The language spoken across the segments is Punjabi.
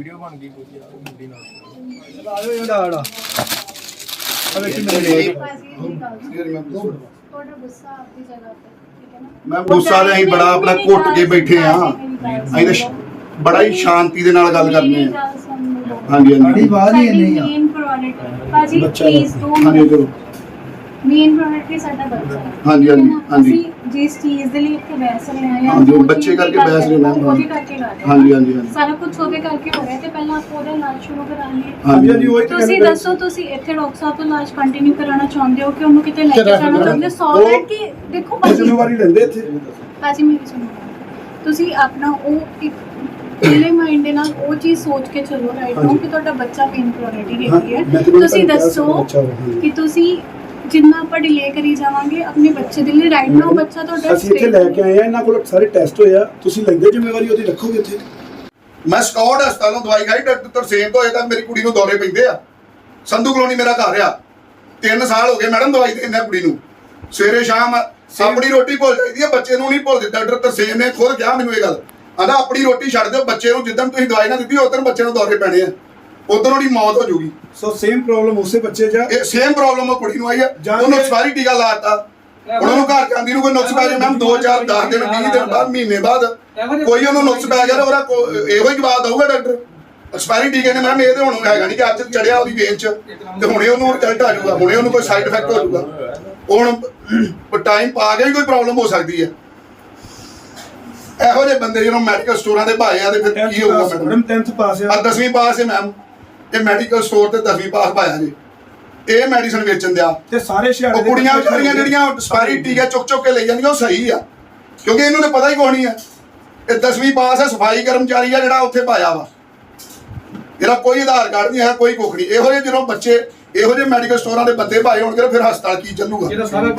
ਵੀਡੀਓ ਬਣ ਗਈ ਕੋਈ ਯਾਰ ਮੁੰਡੀ ਨਾਲ। ਆਜੋ ਜਿਹੜਾ ਆੜਾ ਆ। ਵੇਖੀ ਮੇਰੇ ਤੁਹਾਡਾ ਗੁੱਸਾ ਆਪਦੀ ਜਗ੍ਹਾ ਤੇ ਠੀਕ ਹੈ ਨਾ? ਮੈਂ ਗੁੱਸਾ ਅਸੀਂ ਬੜਾ ਆਪਣਾ ਘੁੱਟ ਕੇ ਬੈਠੇ ਆ ਅਸੀਂ ਤਾਂ ਬੜਾ ਹੀ ਸ਼ਾਂਤੀ ਦੇ ਨਾਲ ਗੱਲ ਕਰਨੇ ਆ ਹਾਂਜੀ ਹਾਂਜੀ। ਆਵਾਜ਼ ਹੀ ਇੰਨੀ ਆ। ਮੇਨ ਪ੍ਰਾਇੋਰਟੀ ਭਾਜੀ ਬੱਚਾ ਪਲੀਜ਼ ਦੋ ਹਾਂਜੀ ਕਰੋ ਮੇਨ ਪ੍ਰਾਇੋਰਟੀ ਸਾਡਾ ਬੱਚਾ ਹੈ। ਹਾਂਜੀ, ਹਾਂਜੀ? ਹਾਂਜੀ। ਜਿਸ ਚੀਜ਼ ਦੇ ਲਈ ਇੱਥੇ ਬਹਿਸ ਰਹੇ ਹਾਂ ਜਾਂ ਹਾਂਜੀ, ਜੋ ਬੱਚੇ ਕਰਕੇ ਕਰ ਬਹਿਸ ਰਹੇ ਹਾਂ, ਉਹਦੇ ਕਰਕੇ ਕਰ ਰਹੇ ਹਾਂ। ਹਾਂਜੀ ਹਾਂਜੀ ਹਾਂਜੀ। ਸਾਰਾ ਕੁਝ ਉਹਦੇ ਕਰਕੇ ਹੋ ਰਿਹਾ ਤੇ ਪਹਿਲਾਂ ਆਪਾਂ ਉਹਦੇ ਨਾਲ ਸ਼ੁਰੂ ਕਰਾਂਗੇ। ਹਾਂਜੀ ਹਾਂਜੀ ਉਹੀ ਤੁਸੀਂ ਦੱਸੋ ਤੁਸੀਂ ਇੱਥੇ ਡਾਕਟਰ ਸਾਹਿਬ ਤੋਂ ਇਲਾਜ ਕੰਟੀਨਿਊ ਕਰਾਉਣਾ ਚਾਹੁੰਦੇ ਹੋ ਕਿ ਉਹਨੂੰ ਕਿਤੇ ਲੈ ਕੇ ਜਾਣਾ ਚਾਹੁੰਦੇ ਹੋ? ਸੌ ਉਹ- ਬੈਠ ਕੇ ਦੇਖੋ ਭਾਜੀ। ਜ਼ਿੰਮੇਵਾਰੀ ਲੈਂਦੇ ਇੱਥੇ। ਭਾਜੀ ਮੇਰੀ ਸੁਣੋ। ਤੁਸੀਂ ਆਪਣਾ ਉਹ ਇੱਕ ਖੁੱਲੇ ਮਾਈਂਡ ਦੇ ਨਾਲ ਉਹ ਚੀਜ਼ ਸੋਚ ਕੇ ਚੱਲੋ ਰਾਈਟ ਨੂੰ ਹਾਂਜੀ। ਕਿ ਤੁਹਾਡਾ ਬੱਚਾ ਪ੍ਰਾਇੋਰਟੀ ਹੈਗੀ ਹਾਂ, ਮੈਂ ਤੇ ਤੁਸੀਂ ਕਿਹਾ ਸੀ ਦੱਸੋ ਬੱਚਾ ਵਾ, ਹਾਂਜੀ। ਕਿ ਤੁਸੀਂ ਜਿੰਨਾ ਆਪਾਂ ਡਿਲੇ ਕਰੀ ਜਾਵਾਂਗੇ ਆਪਣੇ ਬੱਚੇ ਦੇ ਲਈ ਰਾਈਟ ਨੂੰ ਬੱਚਾ ਤੁਹਾਡਾ ਅਸੀਂ ਇੱਥੇ ਲੈ ਕੇ ਆਏ ਆ ਇਹਨਾਂ ਕੋਲ ਸਾਰੇ ਟੈਸਟ ਹੋਏ ਆ ਤੁਸੀਂ ਲੈਂਦੇ ਜ਼ਿੰਮੇਵਾਰੀ ਉਹਦੀ ਰੱਖੋਗੇ ਇੱਥੇ? ਮੈਂ ਸਕਾਟ ਹਸਪਤਾਲੋਂ ਦਵਾਈ ਖਾਈ ਡਾਕਟਰ ਤਰਸੇਮ ਤੋਂ ਅਜੇ ਤੱਕ ਮੇਰੀ ਕੁੜੀ ਨੂੰ ਦੌਰੇ ਪੈਂਦੇ ਆ। ਸੰਧੂ ਕਲੋਨੀ ਮੇਰਾ ਘਰ ਆ। 3 ਸਾਲ ਹੋ ਗਏ ਮੈਡਮ ਦਵਾਈ ਆ ਕੁੜੀ ਨੂੰ। ਸਵੇਰੇ ਸ਼ਾਮ ਆਪਣੀ ਰੋਟੀ ਭੁੱਲ ਜਾਂਦੀ ਆ ਬੱਚੇ ਨੂੰ ਨਹੀਂ ਭੁੱਲਦੇ। ਡਾਕਟਰ ਤਰਸੇਮ ਨੇ ਖੁਦ ਕਿਹਾ ਮੈਨੂੰ ਇਹ ਗੱਲ। ਆਂਦਾ ਆਪਣੀ ਰੋਟੀ ਛੱਡ ਦਿਓ ਬੱਚੇ ਨੂੰ ਜਿੱਦਣ ਤੁਸੀਂ ਦਵਾਈ ਨਾ ਦਿੱਤੀ ਉਦੋਂ ਬੱਚੇ ਨੂੰ ਦੌਰੇ ਪੈਣੇ ਆ। ਉਦੋਂ ਉਹਦੀ ਮੌਤ ਹੋ ਜਾਊਗੀ ਸੋ ਸੇਮ ਪ੍ਰੋਬਲਮ ਉਸੇ ਬੱਚੇ 'ਚ ਆ। ਇਹ ਸੇਮ ਪ੍ਰੋਬਲਮ ਉਹ ਕੁੜੀ ਨੂੰ ਆਈ ਆ। ਜਾਣ ਉਹਨੂੰ ਐਕਸਪਾਇਰੀ ਟੀਕਾ ਲਾਤਾ। ਉਹਨੂੰ ਘਰ ਜਾਂਦੀ ਨੂੰ ਕੋਈ ਨੁਕਸ ਪੈ ਜਾਏ ਮੈਮ 2 4 10 ਦਿਨ 20 ਦਿਨ ਬਾਅਦ ਮਹੀਨੇ ਬਾਅਦ। ਕੋਈ ਉਹਨੂੰ ਨੁਕਸ ਪੈ ਗਿਆ ਤਾਂ ਉਹਦਾ ਕੋ- ਇਹੋ ਹੀ ਜਵਾਬ ਦਊਗਾ ਡਾਕਟਰ ਐਕਸਪਾਇਰੀ ਟੀਕੇ ਨੇ ਮੈਮ ਇਹ ਤੇ ਹੁਣ ਹੈਗਾ ਨਹੀਂ ਕਿ ਅੱਜ ਚੜਿਆ ਉਹਦੀ ਵੇਨ 'ਚ। ਤੇ ਹੁਣੇ ਉਹਨੂੰ ਰਿਜ਼ਲਟ ਆ ਜਾਊਗਾ ਹੁਣੇ ਉਹਨੂੰ ਕੋਈ ਸਾਈਡ ਇਫੈਕਟ ਹੋ ਜਾਊਗਾ। ਹੁਣ ਟਾਈਮ ਪਾ ਕੇ ਵੀ ਕੋਈ ਪ੍ਰੋਬਲਮ ਹੋ ਸਕਦੀ ਹੈ ਇਹੋ ਜਿਹੇ ਬੰਦੇ ਜਦੋਂ ਮੈਡੀਕਲ ਸਟੋਰਾਂ ਦੇ ਭਾਏ ਆ ਤੇ ਫਿਰ ਕੀ ਹੋਊਗਾ ਮੈਡਮ ਮੈਡਮ 10th ਪਾਸ ਆ। ਆ 10ਵੀਂ ਪਾਸ ਹੈ ਮੈਮ ਇਹ ਮੈਡੀਕਲ ਸਟੋਰ ਤੇ 10ਵੀਂ ਪਾਸ ਪਾਇਆ ਜੀ। ਇਹ ਮੈਡੀਸਨ ਵੇਚਣ ਦਿਆ। ਤੇ ਸਾਰੇ ਸ਼ਹਿਰ ਉਹ ਕੁੜੀਆਂ ਵਿਚਾਰੀਆਂ ਜਿਹੜੀਆਂ ਸਪਾਰੀ ਟੀਕੇ ਚੁੱਕ ਚੁੱਕ ਕੇ ਲਈ ਜਾਂਦੀਆਂ ਉਹ ਸਹੀ ਆ। ਕਿਉਂਕਿ ਇਹਨੂੰ ਤਾਂ ਪਤਾ ਹੀ ਕੋਈ ਨਹੀਂ ਆ ਇਹ 10ਵੀਂ ਪਾਸ ਹੈ ਸਫ਼ਾਈ ਕਰਮਚਾਰੀ ਆ ਜਿਹੜਾ ਉੱਥੇ ਪਾਇਆ ਵਾ। ਇਹਦਾ ਕੋਈ ਆਧਾਰ ਕਾਰਡ ਨਹੀਂ ਹੈ ਕੋਈ ਕੁੱਖ ਨਹੀਂ। ਇਹੋ ਜਿਹੇ ਜਦੋਂ ਬੱਚੇ ਇਹੋ ਜਿਹੇ ਮੈਡੀਕਲ ਸਟੋਰਾਂ ਦੇ ਬੰਦੇ ਭਾਏ ਹੋਣਗੇ ਫਿਰ ਹਸਪਤਾਲ ਕੀ ਚੱਲੂਗਾ?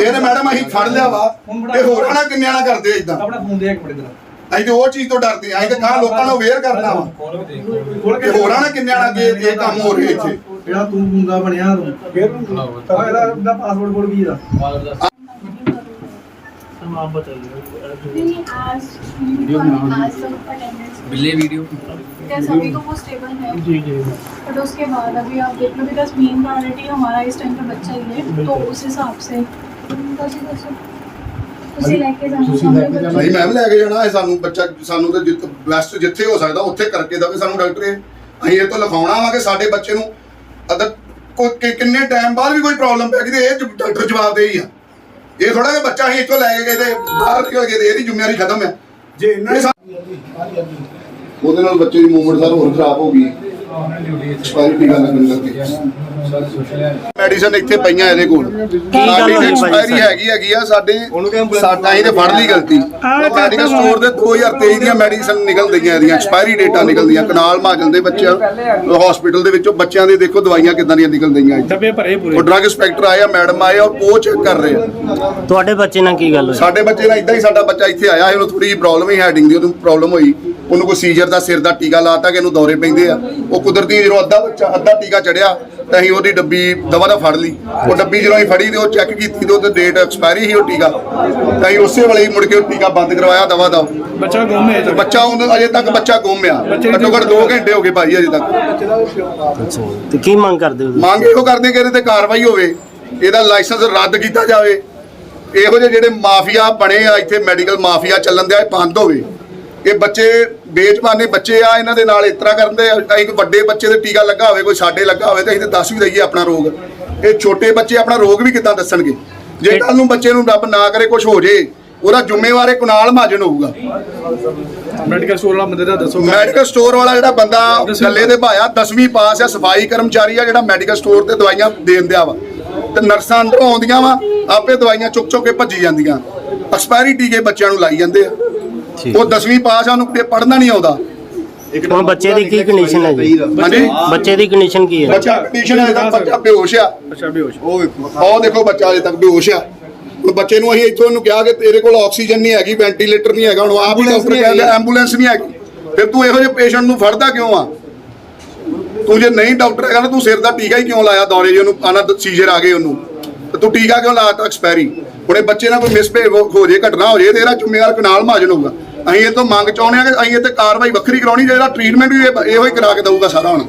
ਇਹਨੇ ਮੈਡਮ ਅਸੀਂ ਫੜ ਲਿਆ ਵਾ। ਤੇ ਹੋਰਾਂ ਨਾਲ ਕਿੰਨਿਆਂ ਨਾਲ ਕਰਦੇ ਇਦਾਂ ਆਪਣਾ ਫੋਨ ਦੇ ਇੱਕ ਮਿੰਟ ਜਰਾ। ਅਸੀਂ ਤੇ ਉਹ ਚੀਜ਼ ਤੋਂ ਡਰਦੇ ਆ ਅਸੀਂ ਤੇ ਕਹਾਂ ਲੋਕਾਂ ਨੂੰ ਅਵੇਅਰ ਕਰਨਾ ਵਾ ਤੇ ਹੋਰਾਂ ਨਾਲ ਕਿੰਨਿਆਂ ਨਾਲ ਇਹ ਇਹ ਕੰਮ ਹੋ ਰਿਹਾ ਇੱਥੇ ਜਿਹੜਾ ਤੂੰ ਗੁੰਗਾ ਬਣਿਆ ਤੂੰ ਫਿਰ ਤਾਂ ਇਹਦਾ ਇਹਦਾ ਪਾਸਵਰਡ ਕੋਡ ਕੀ ਇਹਦਾ नहीं नहीं आज आज तो अटेंडेंस बिल्ले वीडियो क्या सभी को वो स्टेबल है जी जी बट उसके बाद अभी आप देख लो बिकॉज मेन प्रायोरिटी हमारा इस टाइम पे बच्चा ही है तो उस हिसाब से ਤੁਸੀਂ ਤੁਸੀਂ ਲੈ ਕੇ ਜਾਣਾ। ਬੱਚੇ ਨਹੀਂ ਮੈਮ ਲੈ ਕੇ ਜਾਣਾ ਹੈ ਸਾਨੂੰ ਬੱਚਾ ਸਾਨੂੰ ਤਾਂ ਬੈਸਟ ਜਿੱਥੇ ਹੋ ਸਕਦਾ ਉੱਥੇ ਕਰਕੇ ਦਵੇ ਸਾਨੂੰ ਡਾਕਟਰ ਇਹ। ਅਸੀਂ ਇਹ ਤੋਂ ਲਿਖਾਉਣਾ ਵਾ ਕਿ ਸਾਡੇ ਬੱਚੇ ਨੂੰ ਅਦਰ ਕੋਈ ਕਿ- ਕਿੰਨੇ ਟਾਈਮ ਬਾਅਦ ਵੀ ਕੋਈ ਪ੍ਰੋਬਲਮ ਪੈ ਗਈ ਤੇ ਇਹ ਡਾਕਟਰ ਜਵਾਬ ਦੇ ਹੀ ਆ। ਇਹ ਥੋੜਾ ਕਿ ਬੱਚਾ ਅਸੀਂ ਇੱਥੋਂ ਲੈ ਕੇ ਗਏ ਤੇ ਬਾਹਰ ਨਿਕਲ ਗਏ ਤੇ ਇਹਦੀ ਜ਼ਿੰਮੇਵਾਰੀ ਖਤਮ ਹੈ ਜੇ ਇਹਨਾਂ ਇਹ ਨੇ ਉਹਦੇ ਨਾਲ ਬੱਚੇ ਦੀ ਮੂਵਮੈਂਟ ਸਰ ਹੋਰ ਖਰਾਬ ਹੋ ਗਈ। ਐਕਸਪਾਇਰੀ ਕਰਕੇ ਮੈਡੀਸਨ ਇੱਥੇ ਪਈਆਂ ਇਹਦੇ ਕੋਲ। ਸਾਡੀ ਐਕਸਪਾਇਰੀ ਹੈਗੀ ਹੈਗੀ ਆ ਸਾਡੇ ਸਾਡਾ ਹੀ ਤੇ ਫੜ ਲਈ ਗਲਤੀ। ਮੈਡੀਕਲ ਸਟੋਰ ਦੇ 2023 ਦੀਆਂ ਮੈਡੀਸਨ ਨਿਕਲ ਗਈਆਂ ਇਹਦੀਆਂ। ਐਕਸਪਾਇਰੀ ਡੇਟਾ ਨਿਕਲਦੀਆਂ। ਕਨਾਲ ਮਾਜਲ ਦੇ ਬੱਚਿਆਂ ਹਸਪੀਟਲ ਦੇ ਵਿੱਚੋਂ ਬੱਚਿਆਂ ਦੇ ਦੇਖੋ ਦਵਾਈਆਂ ਕਿਦਾਂ ਦੀਆਂ ਨਿਕਲ ਗਈਆਂ ਡੱਬੇ ਭਰੇ ਪੂਰੇ। ਉਹ ਡਰੱਗ ਇੰਸਪੈਕਟਰ ਆਏ ਆ ਮੈਡਮ ਆਏ ਆ ਉਹ ਚੈੱਕ ਕਰ ਰਹੇ ਆ। ਤੁਹਾਡੇ ਬੱਚੇ ਨਾਲ ਕੀ ਗੱਲ ਹੋਈ? ਸਾਡੇ ਬੱਚੇ ਨਾਲ ਇਦਾਂ ਹੀ ਸਾਡਾ ਬੱਚਾ ਇੱਥੇ ਆਇਆ ਸੀ ਉਹਨੂੰ ਥੋੜੀ ਜਿਹੀ ਪ੍ਰੋਬਲਮ ਹੀ ਹੈਡਿੰਗ ਦੀ ਉਹਨੂੰ ਪ੍ਰੋਬਲਮ ਹੋਈ। ਉਹਨੂੰ ਕੋਈ ਸੀਜ਼ਰ ਦਾ ਸਿਰ ਦਾ ਟੀਕਾ ਲਾਤਾ ਕਿ ਇਹਨੂੰ ਦੌਰੇ ਪੈਂਦੇ ਆ। ਉਹ ਕੁਦਰਤੀ ਜਦੋਂ ਅੱਧਾ ਬੱਚਾ ਅੱਧਾ ਟੀਕਾ ਚੜਿਆ ਤਾਂ ਅਸੀਂ ਉਹਦੀ ਡੱਬੀ ਦਵਾ ਦਾ ਫੜ ਲਈ। ਉਹ ਡੱਬੀ ਜਦੋਂ ਅਸੀਂ ਫੜੀ ਤੇ ਉਹ ਚੈੱਕ ਕੀਤੀ ਤੇ ਉਹਦੇ ਡੇਟ ਐਕਸਪਾਇਰੀ ਸੀ ਉਹ ਟੀਕਾ। ਤਾਂ ਅਸੀਂ ਉਸੇ ਵੇਲੇ ਹੀ ਮੁੜ ਕੇ ਉਹ ਟੀਕਾ ਬੰਦ ਕਰਵਾਇਆ ਦਵਾ ਦਾ। ਬੱਚਾ ਗੁੰਮ ਹੈ ਤੇ ਬੱਚਾ ਉਹਨੂੰ ਅਜੇ ਤੱਕ ਬੱਚਾ ਗੁੰਮ ਆ। ਘੱਟੋ ਘੱਟ 2 ਘੰਟੇ ਹੋ ਗਏ ਭਾਈ ਅਜੇ ਤੱਕ। ਅੱਛਾ ਤੇ ਕੀ ਮੰਗ ਕਰਦੇ ਹੋ? ਮੰਗ ਇਹੋ ਕਰਦੇ ਕਿ ਇਹਦੇ ਤੇ ਕਾਰਵਾਈ ਹੋਵੇ ਇਹਦਾ ਲਾਇਸੈਂਸ ਰੱਦ ਕੀਤਾ ਜਾਵੇ। ਇਹੋ ਜਿਹੇ ਜਿਹੜੇ ਮਾਫੀਆ ਬਣੇ ਆ ਇੱਥੇ ਮੈਡੀਕਲ ਮਾਫੀਆ ਚੱਲਣ ਦੇ ਆ ਇਹ ਬੰਦ ਹੋਵੇ। ਇਹ ਬੱਚੇ ਬੇਜਮਾਨੇ ਬੱਚੇ ਆ ਇਹਨਾਂ ਦੇ ਨਾਲ ਇਸ ਤਰ੍ਹਾਂ ਕਰਦੇ ਆ ਅਸੀਂ ਕੋਈ ਵੱਡੇ ਬੱਚੇ ਦੇ ਟੀਕਾ ਲੱਗਾ ਹੋਵੇ ਕੋਈ ਸਾਡੇ ਲੱਗਾ ਹੋਵੇ ਤਾਂ ਅਸੀਂ ਤੇ ਦੱਸ ਵੀ ਦਈਏ ਆਪਣਾ ਰੋਗ। ਇਹ ਛੋਟੇ ਬੱਚੇ ਆਪਣਾ ਰੋਗ ਵੀ ਕਿੱਦਾਂ ਦੱਸਣਗੇ? ਜੇ ਕੱਲ ਨੂੰ ਬੱਚੇ ਨੂੰ ਰੱਬ ਨਾ ਕਰੇ ਕੁਝ ਹੋ ਜੇ ਉਹਦਾ ਜ਼ਿੰਮੇਵਾਰ ਇਹ ਕੁਨਾਲ ਮਹਾਜਨ ਹੋਊਗਾ। ਮੈਡੀਕਲ ਸਟੋਰ ਵਾਲਾ ਬੰਦੇ ਦਾ ਦੱਸੋ। ਮੈਡੀਕਲ ਸਟੋਰ ਵਾਲਾ ਜਿਹੜਾ ਬੰਦਾ ਥੱਲੇ ਦੇ ਭਾਇਆ 10ਵੀਂ ਪਾਸ ਆ ਸਫ਼ਾਈ ਕਰਮਚਾਰੀ ਆ ਜਿਹੜਾ ਮੈਡੀਕਲ ਸਟੋਰ ਤੇ ਦਵਾਈਆਂ ਦੇਣ ਦਿਆ ਵਾ। ਤੇ ਨਰਸਾਂ ਅੰਦਰੋਂ ਆਉਂਦੀਆਂ ਵਾ ਆਪੇ ਦਵਾਈਆਂ ਚੁੱਕ ਚੁੱਕ ਕੇ ਭੱਜੀ ਜਾਂਦੀਆਂ। ਐਕਸਪਾਇਰੀ ਟੀਕੇ ਬੱਚਿਆਂ ਨੂੰ ਲਾਈ ਜਾਂਦੇ ਆ। ਉਹ 10ਵੀਂ ਪਾਸ ਆ ਉਹਨੂੰ ਪੜ੍ਹਨਾ ਨਹੀਂ ਆਉਂਦਾ। ਹੁਣ ਬੱਚੇ ਦੀ ਕੀ ਕੰਡੀਸ਼ਨ ਹੈ ਜੀ। ਹਾਂਜੀ? ਬੱਚੇ ਦੀ ਕੰਡੀਸ਼ਨ ਕੀ ਹੈ? ਬੱਚਾ ਕੰਡੀਸ਼ਨ ਹੈ ਤਾਂ ਬੱਚਾ ਬੇਹੋਸ਼ ਆ। ਅੱਛਾ ਬੇਹੋਸ਼। ਉਹ ਵੇਖੋ ਉਹ ਦੇਖੋ ਬੱਚਾ ਅਜੇ ਤੱਕ ਬੇਹੋਸ਼ ਆ। ਹੁਣ ਬੱਚੇ ਨੂੰ ਅਸੀਂ ਇੱਥੋਂ ਉਹਨੂੰ ਕਿਹਾ ਕਿ ਤੇਰੇ ਕੋਲ ਆਕਸੀਜਨ ਨਹੀਂ ਹੈਗੀ ਵੈਂਟੀਲੇਟਰ ਨਹੀਂ ਹੈਗਾ ਹੁਣ ਆਪ ਹੀ ਡਾਕਟਰ ਕਹਿੰਦੇ ਐਂਬੂਲੈਂਸ ਨਹੀਂ ਹੈਗੀ। ਫਿਰ ਤੂੰ ਇਹੋ ਜਿਹੇ ਪੇਸ਼ੈਂਟ ਨੂੰ ਫੜਦਾ ਕਿਉਂ ਆ? ਤੂੰ ਜੇ ਨਹੀਂ ਡਾਕਟਰ ਹੈਗਾ ਨਾ ਤੂੰ ਸਿਰ ਦਾ ਟੀਕਾ ਹੀ ਕਿਉਂ ਲਾਇਆ ਦੌਰੇ ਜੇ ਉਹਨੂੰ ਆਣਾ ਸੀਜ਼ਰ ਆ ਗਏ ਉਹਨੂੰ। ਤੇ ਤੂੰ ਟੀਕਾ ਕਿਉਂ ਲਾਤਾ ਐਕਸਪਾਇਰੀ ਹੁਣ ਬੱਚੇ ਨਾਲ ਕੋਈ ਮਿਸਬਿਹੇਵ ਹੋ ਜੇ, ਘਟਨਾ ਹੋ ਜੇ, ਤੇ ਇਹਦਾ ਜ਼ਿੰਮੇਵਾਰ ਕਨਾਲ ਮਹਾਜਨ ਹੋਊਗਾ। ਅਸੀਂ ਇਹ ਤੋਂ ਮੰਗ ਚਾਹੁੰਦੇ ਆ ਕਿ ਅਸੀਂ ਇਹ ਤੇ ਕਾਰਵਾਈ ਵੱਖਰੀ ਕਰਾਉਣੀ ਜਿਹੜਾ ਟ੍ਰੀਟਮੈਂਟ ਵੀ ਇਹੋ ਹੀ ਕਰਾ ਕੇ ਦਊਗਾ ਸਾਰਾ ਹੁਣ,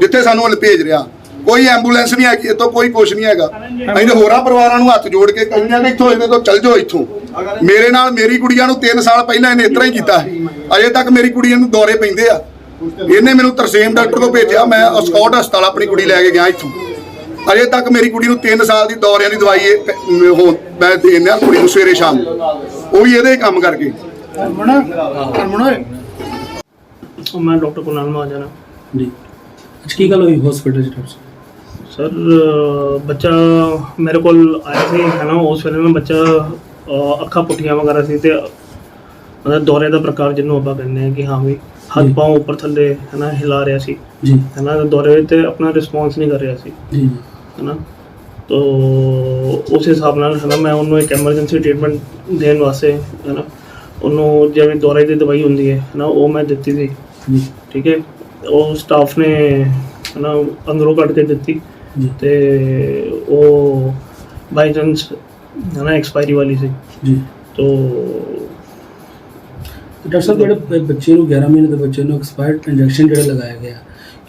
ਜਿੱਥੇ ਸਾਨੂੰ ਹਲ ਭੇਜ ਰਿਹਾ। ਕੋਈ ਐਂਬੂਲੈਂਸ ਨਹੀਂ ਹੈਗੀ ਇਹ ਕੋਈ ਕੁਝ ਨਹੀਂ ਹੈਗਾ। ਅਸੀਂ ਤੇ ਹੋਰਾਂ ਪਰਿਵਾਰਾਂ ਨੂੰ ਹੱਥ ਜੋੜ ਕੇ ਕਹਿੰਦੇ ਆ ਕਿ ਇੱਥੋਂ ਇਹਦੇ ਤੋਂ ਚੱਲ ਜਾਓ ਇੱਥੋਂ। ਮੇਰੇ ਨਾਲ ਮੇਰੀ ਕੁੜੀਆਂ ਨੂੰ 3 ਸਾਲ ਪਹਿਲਾਂ ਇਹਨੇ ਇਸ ਤਰ੍ਹਾਂ ਹੀ ਕੀਤਾ ਅਜੇ ਤੱਕ ਮੇਰੀ ਕੁੜੀਆਂ ਨੂੰ ਦੌਰੇ ਪੈਂਦੇ ਆ। ਇਹਨੇ ਮੈਨੂੰ ਤਰਸੇਮ ਡਾਕਟਰ ਕੋਲ ਭੇਜਿਆ, ਮੈਂ ਸਕਾਟ ਹਸਪਤਾਲ ਆਪਣੀ ਕੁੜੀ ਲੈ ਕੇ ਗਿਆ ਇੱਥੋਂ। ਅਜੇ ਤੱਕ ਮੇਰੀ ਕੁੜੀ ਨੂੰ 3 ਸਾਲ ਦੀ ਦੌਰਿਆਂ ਦੀ ਦਵਾਈ ਇਹ ਮੈਂ ਦੇਣਿਆ ਕੁੜੀ ਨੂੰ ਸਵੇਰੇ ਸ਼ਾਮ। ਉਹ ਵੀ ਇਹਦੇ ਕੰਮ ਕਰਕੇ। ਮੈਂ ਡਾਕਟਰ ਕੁਨਾਲ ਮਹਾਜਨ। ਜੀ। ਅੱਜ ਕੀ ਗੱਲ ਹੋਈ ਹਸਪੀਟਲ ਚ? ਸਰ ਬੱਚਾ ਮੇਰੇ ਕੋਲ ਆਇਆ ਸੀ ਹੈ ਨਾ ਉਸ ਵੇਲੇ ਨਾ ਬੱਚਾ ਅੱਖਾਂ ਪੁੱਠੀਆਂ ਵਗੈਰਾ ਸੀ ਤੇ ਮਤਲਬ ਦੌਰੇ ਦਾ ਪ੍ਰਕਾਰ ਜਿਹਨੂੰ ਆਪਾਂ ਕਹਿੰਦੇ ਆ ਕਿ ਹਾਂ ਵੀ ਹੱਥ। ਪਾਉ ਉੱਪਰ ਥੱਲੇ ਹੈ ਨਾ ਹਿਲਾ ਰਿਹਾ ਸੀ। ਜੀ। ਹੈ ਨਾ ਦੌਰੇ ਤੇ ਆਪਣਾ ਰਿਸਪੌਂਸ ਨਹੀਂ ਕਰ ਰਿਹਾ ਸੀ। ਜੀ। ਜੀ ਹੈ ਨਾ ਤੋ ਉਸ ਹਿਸਾਬ ਨਾਲ ਹੈ ਨਾ ਮੈਂ ਉਹਨੂੰ ਇੱਕ ਐਮਰਜੈਂਸੀ ਟ੍ਰੀਟਮੈਂਟ ਦੇਣ ਵਾਸਤੇ ਹੈ ਨਾ ਉਹਨੂੰ ਜਿਵੇਂ ਦੌਰੇ ਦੀ ਦਵਾਈ ਹੁੰਦੀ ਹੈ ਹੈ ਨਾ ਉਹ ਮੈਂ ਦਿੱਤੀ ਸੀ। ਠੀਕ ਹੈ? ਉਹ ਸਟਾਫ ਨੇ ਹੈ ਨਾ ਅੰਦਰੋਂ ਕੱਢ ਕੇ ਦਿੱਤੀ। ਤੇ ਉਹ ਬਾਈ ਚਾਂਸ ਹੈ ਨਾ ਐਕਸਪਾਇਰੀ ਵਾਲੀ ਸੀ। ਜੀ। ਤੋ ਡਾਕਟਰ ਸਾਹਿਬ ਜਿਹੜੇ ਬੱਚੇ ਨੂੰ 11 ਮਹੀਨੇ ਦੇ ਬੱਚੇ ਨੂੰ ਐਕਸਪਾਇਰਡ ਇੰਜੈਕਸ਼ਨ ਜਿਹੜਾ ਲਗਾਇਆ ਗਿਆ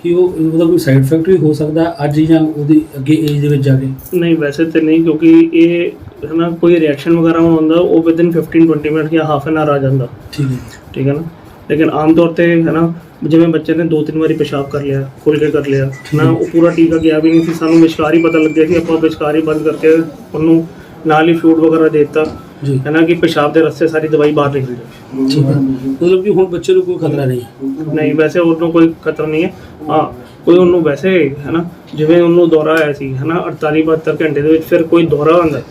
ਕਿ ਉਹ ਉਹਦਾ ਕੋਈ ਸਾਈਡ ਇਫੈਕਟ ਵੀ ਹੋ ਸਕਦਾ ਅੱਜ ਜਾਂ ਉਹਦੀ ਅੱਗੇ ਏਜ ਦੇ ਵਿੱਚ ਜਾ ਕੇ? ਨਹੀਂ ਵੈਸੇ ਤੇ ਨਹੀਂ ਕਿਉਂਕਿ ਇਹ ਹੈ ਨਾ ਕੋਈ ਰਿਐਕਸ਼ਨ ਵਗੈਰਾ ਹੁੰਦਾ ਉਹ ਵਿਦਿਨ 15 20 ਮਿੰਟ ਜਾਂ ਹਾਫ ਐਨ ਆਰ ਆ ਜਾਂਦਾ। ਠੀਕ ਹੈ। ਠੀਕ ਹੈ ਨਾ? ਲੇਕਿਨ ਆਮ ਤੌਰ ਤੇ ਹੈ ਨਾ ਜਿਵੇਂ ਬੱਚੇ ਨੇ ਦੋ ਤਿੰਨ ਵਾਰੀ ਪਿਸ਼ਾਬ ਕਰ ਲਿਆ ਖੁੱਲ ਕੇ ਕਰ ਲਿਆ ਨਾ ਉਹ ਪੂਰਾ ਟੀਕਾ ਗਿਆ ਵੀ ਨਹੀਂ ਸੀ ਸਾਨੂੰ ਵਿਚਕਾਰ ਹੀ ਪਤਾ ਲੱਗਿਆ ਸੀ ਆਪਾਂ ਵਿਚਕਾਰ ਹੀ ਬੰਦ ਕਰਕੇ ਉਹਨੂੰ ਨਾਲ ਹੀ ਫਲੂਡ ਵਗੈਰਾ ਦੇ ਦਿੱਤਾ। ਜੀ। ਨਾ ਕਿ ਪਿਸ਼ਾਬ ਦੇ ਰਸਤੇ ਸਾਰੀ ਦਵਾਈ ਬਾਹਰ ਨਿਕਲ ਜਾਏ ਠੀਕ ਹੈ। ਮਤਲਬ ਕਿ ਹੁਣ ਬੱਚੇ ਨੂੰ ਕੋਈ ਖਤਰਾ ਨਹੀਂ ਹੈ। ਨਹੀਂ ਵੈਸੇ ਉਹਨੂੰ ਕੋਈ ਖਤਰਾ ਨਹੀਂ ਹੈ। ਹਾਂ ਕੋਈ ਉਹਨੂੰ ਵੈਸੇ ਹੈ ਨਾ ਜਿਵੇਂ ਉਹਨੂੰ ਦੌਰਾ ਆਇਆ ਸੀ ਹੈ ਨਾ 48 72 ਘੰਟੇ ਦੇ ਵਿੱਚ ਫਿਰ ਕੋਈ ਦੌਰਾ ਆਉਂਦਾ ਹੈ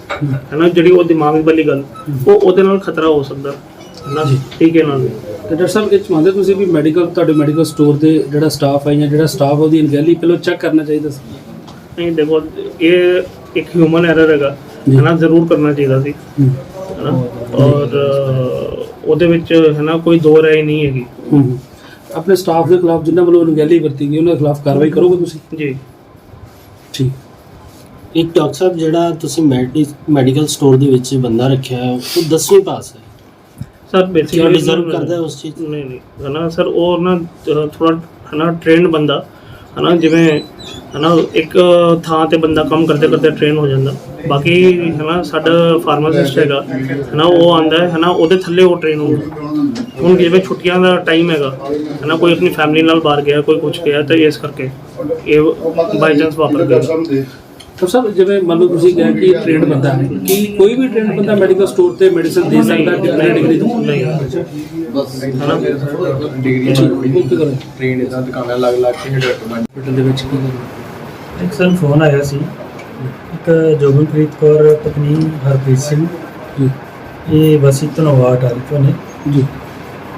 ਹੈ ਨਾ ਜਿਹੜੀ ਉਹ ਦਿਮਾਗ ਵਾਲੀ ਗੱਲ ਉਹ ਉਹਦੇ ਨਾਲ ਖਤਰਾ ਹੋ ਸਕਦਾ ਹੈ ਨਾ ਜੀ। ਠੀਕ ਹੈ ਨਾਲ ਤੇ ਡਾਕਟਰ ਸਾਹਿਬ ਇਹ ਚਾਹੁੰਦੇ ਤੁਸੀਂ ਵੀ ਮੈਡੀਕਲ ਤੁਹਾਡੇ ਮੈਡੀਕਲ ਸਟੋਰ ਤੇ ਜਿਹੜਾ ਸਟਾਫ ਹੈ ਜਾਂ ਜਿਹੜਾ ਸਟਾਫ ਉਹਦੀ ਅਣਗਹਿਲੀ ਪਹਿਲਾਂ ਚੈੱਕ ਕਰਨਾ ਚਾਹੀਦਾ ਸੀ? ਨਹੀਂ ਦੇਖੋ ਇਹ ਇੱਕ ਹਿਊਮਨ ਐਰਰ ਹੈਗਾ ਜੀ। ਹੈ ਨਾ ਜ਼ਰੂਰ ਕਰਨਾ ਚਾਹੀਦਾ ਸੀ। ਹੂੰ। ਹੈ ਨਾ ਔਰ ਉਹਦੇ ਵਿੱਚ ਹੈ ਨਾ ਕੋਈ ਦੋ ਰਾਏ ਨਹੀਂ ਹੈਗੀ। ਹੂੰ। ਆਪਣੇ ਸਟਾਫ ਦੇ ਖਿਲਾਫ ਜਿਨ੍ਹਾਂ ਵੱਲੋਂ ਅਣਗਹਿਲੀ ਵਰਤੀ ਗਈ ਉਹਨਾਂ ਦੇ ਖਿਲਾਫ ਕਾਰਵਾਈ ਕਰੋਗੇ ਤੁਸੀਂ? ਜੀ। ਠੀਕ। ਇੱਕ ਡਾਕਟਰ ਸਾਹਿਬ ਜਿਹੜਾ ਤੁਸੀਂ ਮੈਡੀਕਲ ਸਟੋਰ ਦੇ ਵਿੱਚ ਬੰਦਾ ਰੱਖਿਆ ਹੈ ਉਹ 10ਵੀਂ ਪਾਸ ਹੈ? ਸਰ ਬੇਸਿਕਲੀ ਡਿਜ਼ਰਵ ਕਰਦਾ ਹੈ ਉਸ ਚੀਜ਼? ਨੂੰ? ਨਹੀਂ ਨਹੀਂ। ਹੈ ਨਾ ਸਰ ਉਹ ਨਾ ਥੋੜਾ ਹੈ ਨਾ ਟ੍ਰੇਨਡ ਬੰਦਾ। ਹੈ ਨਾ ਜਿਵੇਂ ਹੈ ਨਾ ਇੱਕ ਥਾਂ ਤੇ ਬੰਦਾ ਕੰਮ ਕਰਦੇ ਕਰਦੇ ਟ੍ਰੇਨ ਹੋ ਜਾਂਦਾ। ਬਾਕੀ ਹੈ ਨਾ ਸਾਡਾ ਫਾਰਮਾਸਿਸਟ ਹੈਗਾ ਹੈ ਨਾ ਉਹ ਆਂਦਾ ਹੈ ਨਾ ਉਹਦੇ ਥੱਲੇ ਉਹ ਟ੍ਰੇਨ ਹੁੰਦਾ ਹੁਣ ਜਿਵੇਂ ਛੁੱਟੀਆਂ ਦਾ ਟਾਈਮ ਹੈਗਾ ਹੈ ਨਾ ਕੋਈ ਆਪਣੀ ਫੈਮਿਲੀ ਨਾਲ ਬਾਹਰ ਗਿਆ ਕੋਈ ਕੁਝ ਗਿਆ ਤਾਂ ਇਸ ਕਰਕੇ ਇਹ ਬਾਈ ਚਾਂਸ ਵਾਪਰ ਗਿਆ। ਡਾਕਟਰ ਸਾਹਿਬ ਜਿਵੇਂ ਮੰਨ ਲਓ ਤੁਸੀਂ ਕਿਹਾ ਕਿ ਟ੍ਰੇਨਡ ਬੰਦਾ ਹੈ ਕੀ ਕੋਈ ਵੀ ਟ੍ਰੇਨਡ ਬੰਦਾ ਮੈਡੀਕਲ ਸਟੋਰ ਤੇ ਮੈਡੀਸਨ ਦੇ ਸਕਦਾ ਡਿਪਲੋਮਾ ਡਿਗਰੀ ਤੋਂ? ਨਹੀਂ। ਓਕੇ ਕਰੋ। ਟ੍ਰੇਨ ਇਦਾਂ ਦੁਕਾਨਾਂ ਲੱਗ ਲੱਗ ਕੇ ਡਾਕਟਰ ਬਣ ਹਸਪੀਟਲ ਦੇ ਵਿੱਚ ਕੀ ਕਰੋ ਇੱਕ ਸਾਨੂੰ ਫੋਨ ਆਇਆ ਸੀ। ਇੱਕ ਜੋਗਨਪ੍ਰੀਤ ਕੌਰ ਪਤਨੀ ਹਰਪ੍ਰੀਤ ਸਿੰਘ। ਜੀ। ਇਹ ਵਸੀ ਧਨੋਆ ਟਾਰੀਕੋ ਨੇ। ਜੀ।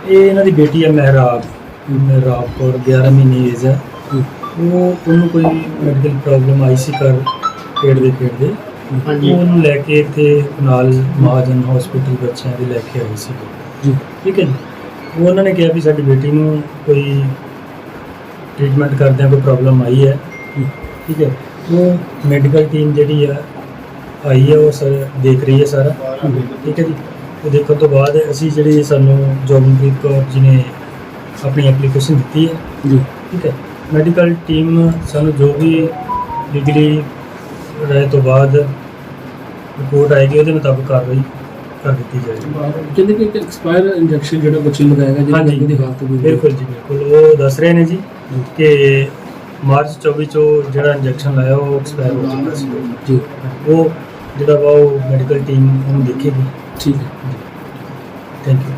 ਇਹ ਇਹਨਾਂ ਦੀ ਬੇਟੀ ਹੈ ਮਹਿਰਾਬ। ਮਹਿਰਾਬ ਕੌਰ 11 ਮਹੀਨੇ ਏਜ ਹੈ ਉਹ ਉਹਨੂੰ ਕੋਈ ਮੈਡੀਕਲ ਪ੍ਰੋਬਲਮ ਆਈ ਸੀ ਕਰ ਪੇਟ ਦੇ ਪੇਟ ਦੇ। ਹਾਂਜੀ। ਉਹਨੂੰ ਲੈ ਕੇ ਇੱਥੇ ਨਾਲ ਮਹਾਜਨ ਹਸਪੀਟਲ ਬੱਚਿਆਂ ਦੇ ਲੈ ਕੇ ਆਏ ਸੀ। ਜੀ। ਠੀਕ ਹੈ ਜੀ। ਉਹ ਉਹਨਾਂ ਨੇ ਕਿਹਾ ਵੀ ਸਾਡੀ ਬੇਟੀ ਨੂੰ ਕੋਈ ਟ੍ਰੀਟਮੈਂਟ ਕਰਦਿਆਂ ਕੋਈ ਪ੍ਰੋਬਲਮ ਆਈ ਹੈ। ਠੀਕ ਹੈ। ਮੈਡੀਕਲ ਟੀਮ ਜਿਹੜੀ ਆ ਆਈ ਹੈ ਉਹ ਸਰ ਦੇਖ ਰਹੀ ਹੈ ਸਾਰਾ। ਠੀਕ ਹੈ ਜੀ? ਉਹ ਦੇਖਣ ਤੋਂ ਬਾਅਦ ਅਸੀਂ ਜਿਹੜੀ ਸਾਨੂੰ ਜੋਗਨਪ੍ਰੀਤ ਕੌਰ ਜੀ ਨੇ ਆਪਣੀ ਐਪਲੀਕੇਸ਼ਨ ਦਿੱਤੀ ਹੈ ਜੀ। ਠੀਕ ਹੈ? ਮੈਡੀਕਲ ਟੀਮ ਸਾਨੂੰ ਜੋ ਵੀ ਲੀਗਲੀ ਰਾਏ ਤੋਂ ਬਾਅਦ ਰਿਪੋਰਟ ਆਏਗੀ ਉਹਦੇ ਮੁਤਾਬਕ ਕਾਰਵਾਈ ਕਰ ਦਿੱਤੀ ਜਾਏਗੀ। ਕਹਿੰਦੇ ਕਿ ਇੱਕ ਐਕਸਪਾਇਰ ਇੰਜੈਕਸ਼ਨ ਜਿਹੜਾ ਬੱਚੇ ਨੂੰ ਹਾਂਜੀ। ਅੱਗੇ ਦੀ ਹਾਲਤ ਹੋਈ ਬਿਲਕੁਲ ਜੀ ਬਿਲਕੁਲ। ਉਹ ਦੱਸ ਰਹੇ ਨੇ ਜੀ। ਕਿ ਮਾਰਚ 24 ਚੋਂ ਜਿਹੜਾ ਇੰਜੈਕਸ਼ਨ ਲਾਇਆ ਉਹ ਐਕਸਪਾਇਰ ਹੋ ਚੁੱਕਾ ਸੀ। ਜੀ। ਉਹ ਜਿਹੜਾ ਵਾ ਉਹ ਮੈਡੀਕਲ ਟੀਮ ਉਹਨੂੰ ਦੇਖੇਗੀ। ਠੀਕ ਹੈ। Thank you